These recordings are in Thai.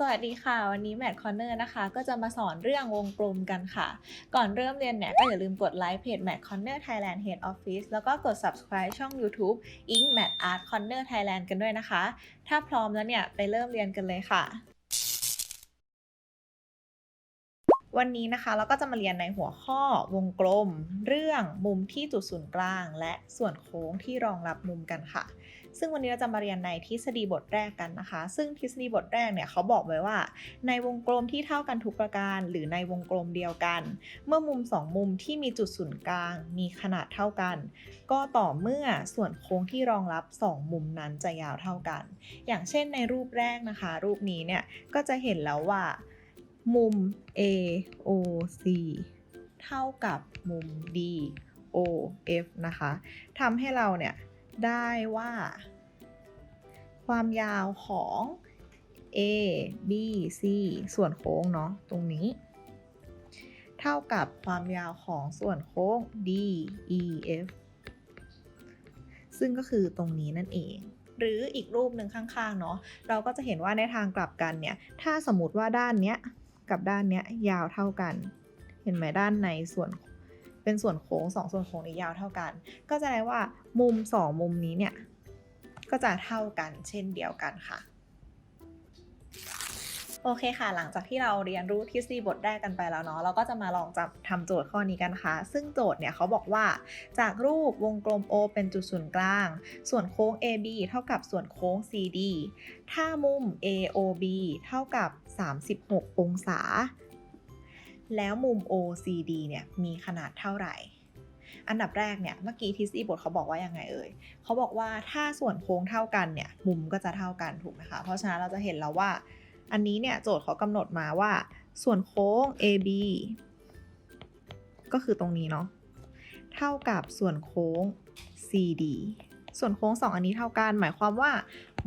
สวัสดีค่ะ วันนี้แมทคอนเนอร์นะคะ ก็จะมาสอนเรื่องวงกลมกันค่ะ ก่อนเริ่มเรียนเนี่ย ก็อย่าลืมกดไลค์เพจ Math Corner Thailand Head Office แล้วก็กด subscribe ช่อง YouTube Ink m a t Art Corner Thailand กันด้วยนะคะ ถ้าพร้อมแล้วเนี่ย ไปเริ่มเรียนกันเลยค่ะ วันนี้นะคะเราก็จะมาเรียนในหัวข้อวงกลม เรื่องมุมที่จุดศูนย์กลาง และส่วนโค้งที่รองรับมุมกันค่ะ ซึ่งวันนี้เราจะมาเรียนในทฤษฎีบทแรกกันนะคะ ซึ่งทฤษฎีบทแรกเนี่ยเขาบอกไว้ว่า ในวงกลมที่เท่ากันทุกประการ หรือในวงกลมเดียวกัน เมื่อมุมสองมุมที่มีจุดศูนย์กลาง มีขนาดเท่ากัน ก็ต่อเมื่อส่วนโค้งที่รองรับสองมุมนั้นจะยาวเท่ากัน อย่างเช่นในรูปแรกนะคะ รูปนี้เนี่ยก็จะเห็นแล้วว่า มุม AOC เท่ากับมุม DOF นะคะทำให้เราเนี่ยได้ว่า ความยาวของ A B C ส่วนโค้งเนาะตรงนี้ เท่ากับความยาวของส่วนโค้ง D E F ซึ่งก็คือตรงนี้นั่นเอง หรืออีกรูปหนึ่งข้างๆเนาะเราก็จะเห็นว่าในทางกลับกันเนี่ย ถ้าสมมติว่าด้านเนี้ย กับด้านเนี้ยยาวเท่ากัน เห็นไหมด้านในส่วนเป็นส่วนโค้งสองส่วนโค้งนี้ยาวเท่ากัน ก็จะได้ว่ามุมสองมุมนี้เนี่ยก็จะเท่ากันเช่นเดียวกันค่ะ โอเคค่ะ หลังจากที่เราเรียนรู้ทฤษฎีบทแรกกันไปแล้วเนาะ เราก็จะมาลองจับทำโจทย์ข้อนี้กันค่ะ ซึ่งโจทย์เนี่ยเขาบอกว่า จากรูปวงกลม O เป็นจุดศูนย์กลาง ส่วนโค้ง AB เท่ากับส่วนโค้ง CD ถ้ามุม AOB เท่ากับ 36 องศา แล้วมุม OCD เนี่ยมีขนาดเท่าไหร่อันดับแรกเนี่ยเมื่อกี้ทฤษฎีบทเขาบอกว่ายังไงเอ่ยเขาบอกว่าถ้าส่วนโค้งเท่ากันเนี่ยมุมก็จะเท่ากันถูกไหมคะเพราะฉะนั้นเราจะเห็นแล้วว่า อันนี้เนี่ยโจทย์เขากำหนดมาว่า ส่วนโค้ง AB ก็คือตรงนี้เนาะเท่ากับส่วนโค้ง CD ส่วนโค้ง 2 อันนี้เท่ากัน หมายความว่า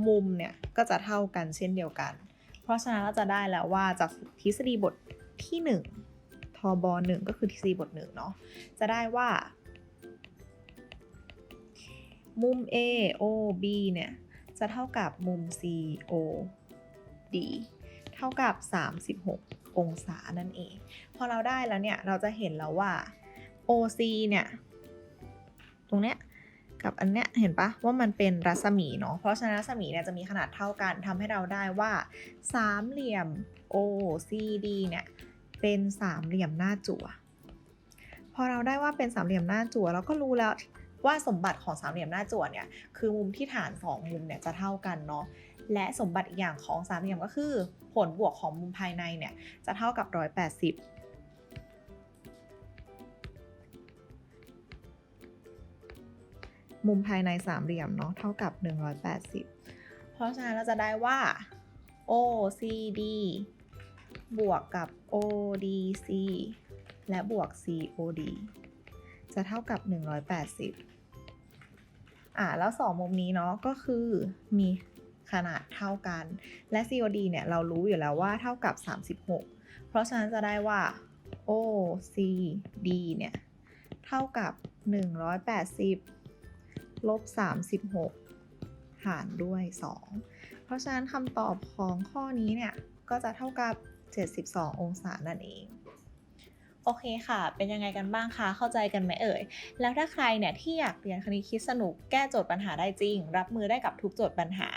มุมเนี่ยก็จะเท่ากันเช่นเดียวกัน เพราะฉะนั้นเราจะได้แล้วว่าจากทฤษฎีบทที่ 1 ทบ1ก็คือทฤษฎีบท1เนาะจะได้ว่ามุม A O B เนี่ย จะเท่ากับมุม C O D เท่ากับ 36 องศานั่นเอง พอเราได้แล้วเนี่ย เราจะเห็นแล้วว่า OC เนี่ย ตรงเนี้ยกับอันเนี้ยเห็นปะว่ามันเป็นรัศมีเนาะ เพราะฉะนั้นรัศมีเนี่ยจะมีขนาดเท่ากันทำให้เราได้ว่าสามเหลี่ยม OCD เนี่ยเป็นสามเหลี่ยมหน้าจั่ว พอเราได้ว่าเป็นสามเหลี่ยมหน้าจั่วเราก็รู้แล้วว่าสมบัติของสามเหลี่ยมหน้าจั่วเนี่ยคือมุมที่ฐานสองมุมเนี่ยจะเท่ากันเนาะ และสมบัติอีกอย่างของสามเหลี่ยมก็คือ ผลบวกของมุมภายในเนี่ยจะเท่ากับ 180มุมภายในสามเหลี่ยมเนาะเท่ากับ 180 เพราะฉะนั้นเราจะได้ว่า OCD บวกกับ ODC และบวก COD จะเท่ากับ 180 อ่าแล้วสองมุมนี้เนาะก็คือมี ขนาดเท่ากัน และ COD เนี่ยเรารู้อยู่แล้วว่าเท่ากับ 36 เพราะฉะนั้นจะได้ว่า OCD เนี่ยเท่ากับ 180 ลบ 36 หารด้วย 2 เพราะฉะนั้นคำตอบของข้อนี้เนี่ยก็จะเท่ากับ 72 องศานั่นเอง โอเคค่ะ เป็นยังไงกันบ้างคะ เข้าใจกันไหมเอ่ย แล้วถ้าใครเนี่ยที่อยากเรียนคณิตคิดสนุก แก้โจทย์ปัญหาได้จริง รับมือได้กับทุกโจทย์ปัญหา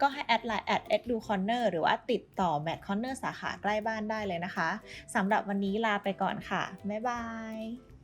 ก็ให้แอดไลน์แอด educorner หรือว่าติดต่อแมทคอนเนอร์สาขาใกล้บ้านได้เลยนะคะ สำหรับวันนี้ลาไปก่อนค่ะ บ๊ายบาย